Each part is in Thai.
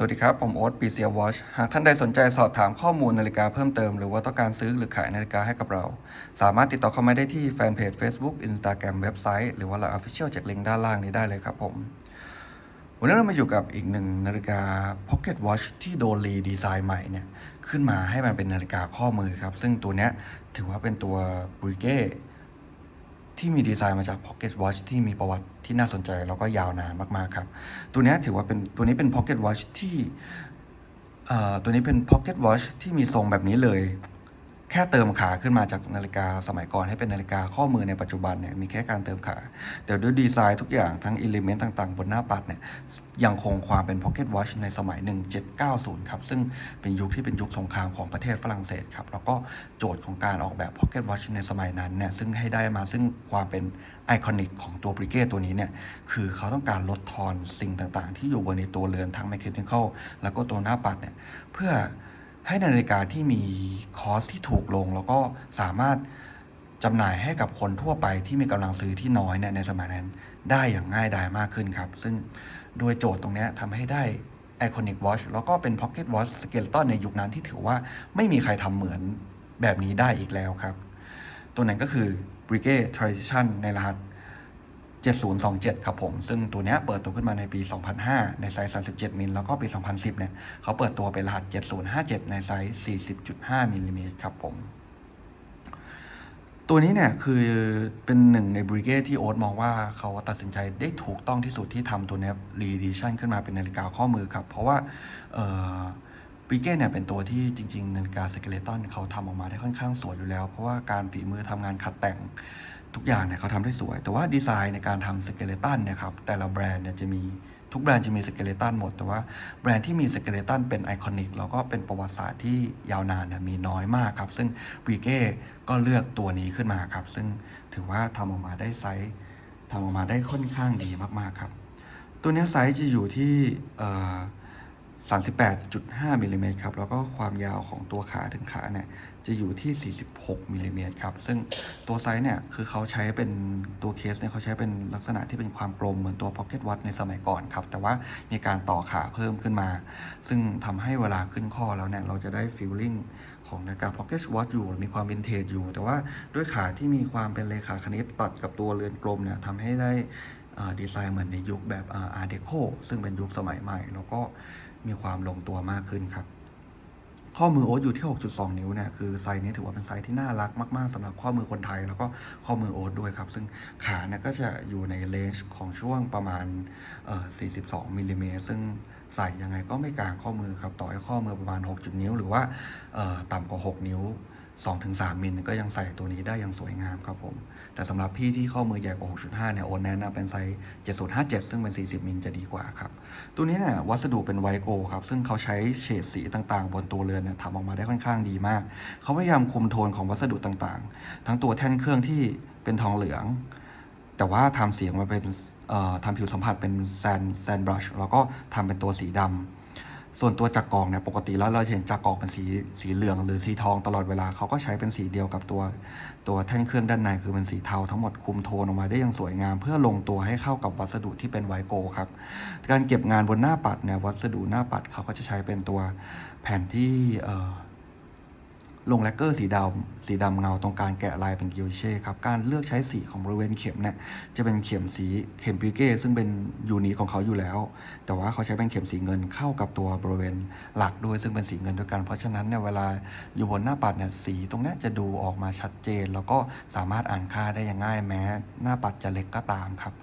สวัสดีครับ ผมโอ๊ตปีเซียวอชหากท่านใดสนใจสอบถามข้อมูลนาฬิกาเพิ่มเติม หรือว่าต้องการซื้อหรือขายนาฬิกาให้กับเรา สามารถติดต่อเข้ามาได้ที่แฟนเพจ Facebook Instagram เว็บไซต์ หรือว่า Line Official จากลิงก์ด้านล่างนี้ได้เลยครับผม วันนี้เรามาอยู่กับอีกหนึ่งนาฬิกา Pocket Watch ที่โดนรีดีไซน์ใหม่เนี่ยขึ้นมาให้มันเป็นนาฬิกาข้อมือครับ ซึ่งตัวเนี้ยถือว่าเป็นตัว b r i g e ที่มีดีไซน์มาจาก Pocket Watch ที่มีประวัติที่น่าสนใจแล้วก็ยาวนานมากๆครับ ตัวนี้ถือว่าเป็นตัวนี้เป็น Pocket Watch ที่ตัวนี้เป็น Pocket Watch ที่มีทรงแบบนี้เลย แค่เติมขาขึ้นมาจากนาฬิกาสมัยก่อนให้เป็นนาฬิกาข้อมือในปัจจุบันเนี่ยมีแค่การเติมขา แต่ด้วยดีไซน์ทุกอย่างทั้งอิเลเมนต์ต่าง ๆ บนหน้าปัดเนี่ยยังคงความเป็น Pocket Watch ในสมัย 1790 ครับ ซึ่งเป็นยุคที่เป็นยุคสงครามของประเทศฝรั่งเศสครับ แล้วก็โจทย์ของการออกแบบ Pocket Watch ในสมัยนั้นเนี่ยซึ่งให้ได้มาซึ่งความเป็นไอคอนิกของตัวบริเกตตัวนี้เนี่ยคือเขาต้องการลดทอนสิ่งต่างๆ ที่อยู่บนในตัวเรือนทั้ง Mechanical แล้วก็ตัวหน้าปัดเนี่ยเพื่อ ให้นาฬิกาที่มีคอสที่ถูกลง แล้วก็สามารถจำหน่ายให้กับคนทั่วไปที่มีกำลังซื้อที่น้อยเนี่ยในสมัยนั้นได้อย่างง่ายดายมากขึ้นครับ ซึ่งโดยโจทย์ตรงนี้ทำให้ได้ Iconic Watch แล้วก็เป็น Pocket Watch Skeleton ในยุคนั้นที่ถือว่าไม่มีใครทำเหมือนแบบนี้ได้อีกแล้วครับ ตัวนั้นก็คือ b r i g a d Transition ในรหัส 7027 ครับผม ซึ่งตัวนี้เปิดตัวขึ้นมาในปี 2005 ในไซส์ 37 มิล แล้วก็ปี 2010 เนี่ยเขาเปิดตัวเป็นรหัส 7057 ในไซส์ 40.5 มิลลิเมตรครับผม ตัวนี้เนี่ยคือเป็นหนึ่งในบริเกตที่โอ๊ตมองว่าเขาตัดสินใจได้ถูกต้องที่สุดที่ทำตัวนี้รีดิชั่นขึ้นมาเป็นนาฬิกาข้อมือครับ เพราะว่าเอ่อ บริเกตเนี่ยเป็นตัวที่จริงๆนาฬิกาสเกเลตันเขาทำออกมาได้ค่อนข้างสวยอยู่แล้ว เพราะว่าการฝีมือทำงานขัดแต่งทุกอย่างเนี่ยเขาทำได้สวย แต่ว่าดีไซน์ในการทำสเกเลตันเนี่ยครับแต่ละแบรนด์เนี่ยจะมีทุกแบรนด์จะมีสเกเลตันหมด แต่ว่าแบรนด์ที่มีสเกเลตันเป็นไอคอนิกแล้วก็เป็นประวัติศาสตร์ที่ยาวนานเนี่ยมีน้อยมากครับ ซึ่งบริเก้ก็เลือกตัวนี้ขึ้นมาครับ ซึ่งถือว่าทำออกมาได้ไซส์ทำออกมาได้ค่อนข้างดีมากๆครับ ตัวนี้ไซส์จะอยู่ที่เอ่อ 38.5มิลลิเมตรครับ แล้วก็ความยาวของตัวขาถึงขาเนี่ยจะอยู่ที่ 46มิลลิเมตรครับ ซึ่งตัวไซส์เนี่ยคือเขาใช้เป็นตัวเคสเนี่ยเขาใช้เป็นลักษณะที่เป็นความกลมเหมือนตัว Pocket Watch ในสมัยก่อนครับ แต่ว่ามีการต่อขาเพิ่มขึ้นมา ซึ่งทำให้เวลาขึ้นข้อแล้วเนี่ยเราจะได้ฟีลลิ่งของนาฬิกา Pocket Watch อยู่ มีความวินเทจอยู่ แต่ว่าด้วยขาที่มีความเป็นเลขาคณิตตัดกับตัวเรือนกลมเนี่ยทำให้ได้ ดีไซน์เหมือนในยุคแบบอาร์เดโคซึ่งเป็นยุคสมัยใหม่ แล้วก็มีความลงตัวมากขึ้นครับ ข้อมือโอ๊ตอยู่ที่ 6.2 นิ้วเนี่ยคือไซส์นี้ถือว่าเป็นไซส์ที่น่ารักมากๆสำหรับข้อมือคนไทย แล้วก็ข้อมือโอ๊ตด้วยครับ ซึ่งขาเนี่ยก็จะอยู่ในเลนจ์ของช่วงประมาณ 42 มิลลิเมตรซึ่งใส่ยังไงก็ไม่กลางข้อมือครับ ต่อให้ข้อมือประมาณ 6 นิ้ว หรือว่าต่ำกว่า 6 นิ้ว 2-3 มิลก็ยังใส่ตัวนี้ได้อย่างสวยงามครับผม แต่สำหรับพี่ที่ข้อมือใหญ่กว่า 6.5 เนี่ยโอนแนะนำเป็นไซส์ 7057 ซึ่งเป็น 40 มิลจะดีกว่าครับ ตัวนี้เนี่ยวัสดุเป็นไวโกครับ ซึ่งเขาใช้เฉดสีต่างๆ บนตัวเรือนเนี่ยทำออกมาได้ค่อนข้างดีมาก เขาพยายามคุมโทนของวัสดุต่างๆ ทั้งตัวแท่นเครื่องที่เป็นทองเหลือง แต่ว่าทำเสียงมาเป็นทำผิวสัมผัสเป็นแซนแซนบรัชแล้วก็ทำเป็นตัวสีดำ ส่วนตัวจักรกองเนี่ยปกติแล้วเราเห็นจักรกองเป็นสีสีเหลืองหรือสีทองตลอดเวลาเขาก็ใช้เป็นสีเดียวกับตัวตัวแท่นเครื่องด้านในคือเป็นสีเทาทั้งหมดคุมโทนออกมาได้อย่างสวยงาม เพื่อลงตัวให้เข้ากับวัสดุที่เป็นไวโกครับการเก็บงานบนหน้าปัดเนี่ยวัสดุหน้าปัดเขาก็จะใช้เป็นตัวแผ่นที่เอ่อ ลงแลกเกอร์สีดำสีดำเงาตรงกลารแกะลายเป็นกิวเช่ครับ การเลือกใช้สีของบริเวณเข็มเนี่ยจะเป็นเข็มสีเข็มปิเก้ซึ่งเป็นยูนิของเขาอยู่แล้ว แต่ว่าเขาใช้เป็นเข็มสีเงินเข้ากับตัวบริเวณหลักด้วยซึ่งเป็นสีเงินด้วยกัน เพราะฉะนั้นเนี่ยเวลาอยู่บนหน้าปัดเนี่ยสีตรงนี้จะดูออกมาชัดเจน แล้วก็สามารถอ่านค่าได้อย่างง่ายแม้ หน้าปัดจะเล็กก็ตามครับ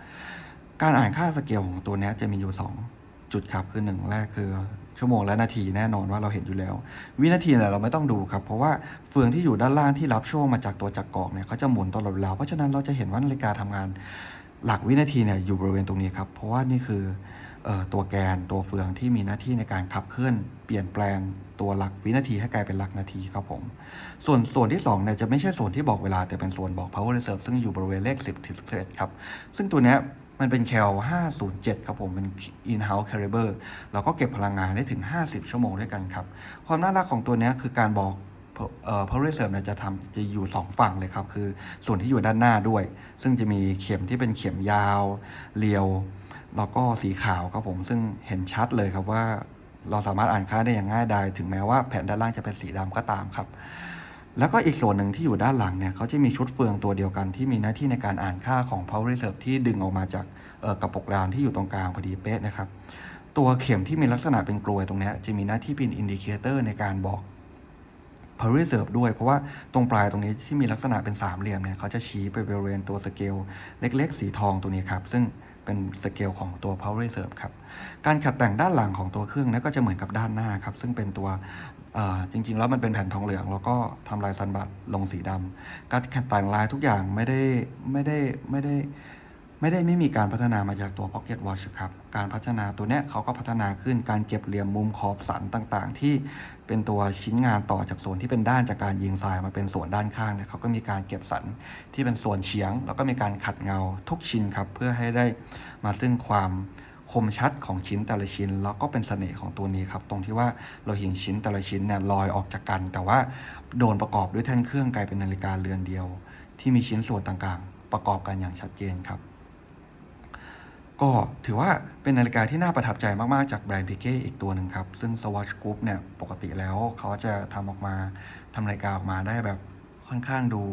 การอ่านค่าสเกลของตัวนี้จะมีอยู่ 2 จุดครับคือหนึ่งแรกคือ ชั่วโมงและนาทีแน่นอนว่าเราเห็นอยู่แล้ว วินาทีเนี่ยเราไม่ต้องดูครับ เพราะว่าเฟืองที่อยู่ด้านล่างที่รับช่วงมาจากตัวจักรกอกเนี่ยเขาจะหมุนตลอดเวลาเพราะฉะนั้นเราจะเห็นว่านาฬิกาทำงานหลักวินาทีเนี่ยอยู่บริเวณตรงนี้ครับ เพราะว่านี่คือออตัวแกนตัวเฟืองที่มีหน้าที่ในการขับเคลื่อนเปลี่ยนแปลงตัวหลักวินาทีให้กลายเป็นหลักนาทีครับผม ส่วนส่วนที่2เนี่ยจะไม่ใช่ส่วนที่บอกเวลาแต่เป็นส่วนบอก power reserve ซึ่งอยู่บริเวณเลข 10ถึง11ครับซึ่งตัวเนี้ย มันเป็น cal 507 ครับผม เป็น in-house caliber เราก็เก็บพลังงานได้ถึง 50 ชั่วโมงด้วยกันครับ ความน่ารักของตัวนี้คือการบอกเอ่อ power reserve เนี่ยจะทำจะอยู่ 2 ฝั่งเลยครับ คือส่วนที่อยู่ด้านหน้าด้วย ซึ่งจะมีเข็มที่เป็นเข็มยาวเรียว แล้วก็สีขาวครับผม ซึ่งเห็นชัดเลยครับว่าเราสามารถอ่านค่าได้อย่างง่ายดายถึงแม้ว่าแผ่นด้านล่างจะเป็นสีดำก็ตามครับ แล้วก็อีกส่วนหนึ่งที่อยู่ด้านหลังเนี่ยเขาจะมีชุดเฟืองตัวเดียวกันที่มีหน้าที่ในการอ่านค่าของ power reserve ที่ดึงออกมาจากกระปุกรางที่อยู่ตรงกลางพอดีเป๊ะนะครับ ตัวเข็มที่มีลักษณะเป็นกลวยตรงนี้จะมีหน้าที่เป็นอินดิเคเตอร์ในการบอก power reserve ด้วย เพราะว่าตรงปลายตรงนี้ที่มีลักษณะเป็นสามเหลี่ยมเนี่ยเขาจะชี้ไปบริเวณตัวสเกลเล็ก ๆ สีทองตัวนี้ครับซึ่งเป็นสเกลของตัว power reserve ครับ การขัดแต่งด้านหลังของตัวเครื่องนี้นก็จะเหมือนกับด้านหน้าครับ ซึ่งเป็นตัว จริง ๆ แล้วมันเป็นแผ่นทองเหลือง แล้วก็ทำลายซันบัตลงสีดำการแต่งลายทุกอย่างไม่ได้ไม่ได้ไม่ได้ไม่ได้ไม่มีการพัฒนามาจากตัว Pocket Watch ครับ การพัฒนาตัวเนี้ยเขาก็พัฒนาขึ้นการเก็บเหลี่ยมมุมขอบสันต่างๆ ที่เป็นตัวชิ้นงานต่อจากส่วนที่เป็นด้านจากการยิงทรายมาเป็นส่วนด้านข้างเนี่ยเขาก็มีการเก็บสันที่เป็นส่วนเฉียง แล้วก็มีการขัดเงาทุกชิ้นครับ เพื่อให้ได้มาซึ่งความ คมชัดของชิ้นแต่ละชิ้น แล้วก็เป็นเสน่ห์ของตัวนี้ครับ ตรงที่ว่าเราเห็นชิ้นแต่ละชิ้นเนี่ยลอยออกจากกัน แต่ว่าโดนประกอบด้วยแท่นเครื่องกลายเป็นนาฬิกาเรือนเดียว ที่มีชิ้นส่วนต่างๆ ประกอบกันอย่างชัดเจนครับ ก็ถือว่าเป็นนาฬิกาที่น่าประทับใจมากๆ จากแบรนด์พิเก้อีกตัวหนึ่งครับ ซึ่ง Swatch Group เนี่ยปกติแล้วเขาจะทำออกมาทำนาฬิกาออกมาได้แบบค่อนข้างดู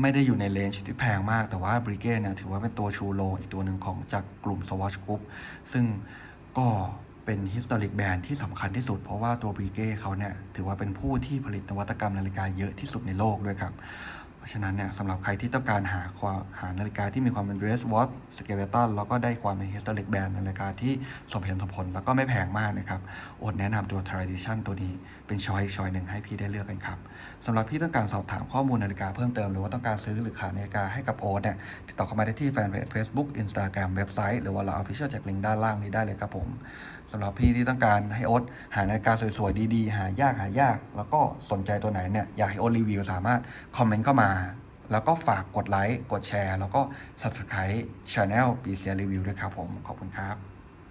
ไม่ได้อยู่ในเลนจ์ที่แพงมาก แต่ว่าบริเก้เนี่ยถือว่าเป็นตัวชูโรอีกตัวหนึ่งของจากกลุ่ม Swatch Group ซึ่งก็เป็น historic brand ที่สำคัญที่สุด เพราะว่าตัวบริเก้เขาเนี่ยถือว่าเป็นผู้ที่ผลิตนวัตกรรมนาฬิกาเยอะที่สุดในโลกด้วยครับ ราะฉะนั้นเนี่ยสำหรับใครที่ต้องการหาความหานาฬิกาที่มีความเป็น dress watch skeleton แล้วก็ได้ความเป็น historic band นาฬิกาที่สมเหตุสมผล แล้วก็ไม่แพงมากนะครับโอดแนะนำตัว tradition ตัวนี้เป็นช้อยช้อยหนึ่งให้พี่ได้เลือกกันครับสำหรับพี่ต้องการสอบถามข้อมูลนาฬิกาเพิ่มเติมหรือว่าต้องการซื้อหรือขายนาฬิกาให้กับโอ๊ตเนี่ยติดต่อเข้ามาได้ที่แฟนเพจ Facebook Instagram เว็บไซต์หรือว่าเรา official จากลิงก์ด้านล่างนี้ได้เลยครับผมสำหรับพี่ที่ต้องการให้โอ๊ตหานาฬิกาสวยๆดีๆ หายากหายาก แล้วก็สนใจตัวไหนเนี่ยอยากให้โอ๊ตรีวิวสามารถคอมเมนต์เข้ามา แล้วก็ฝากกดไลค์กดแชร์ แล้วก็ subscribe Channel ปีเซียรีวิวด้วยครับผม ขอบคุณครับ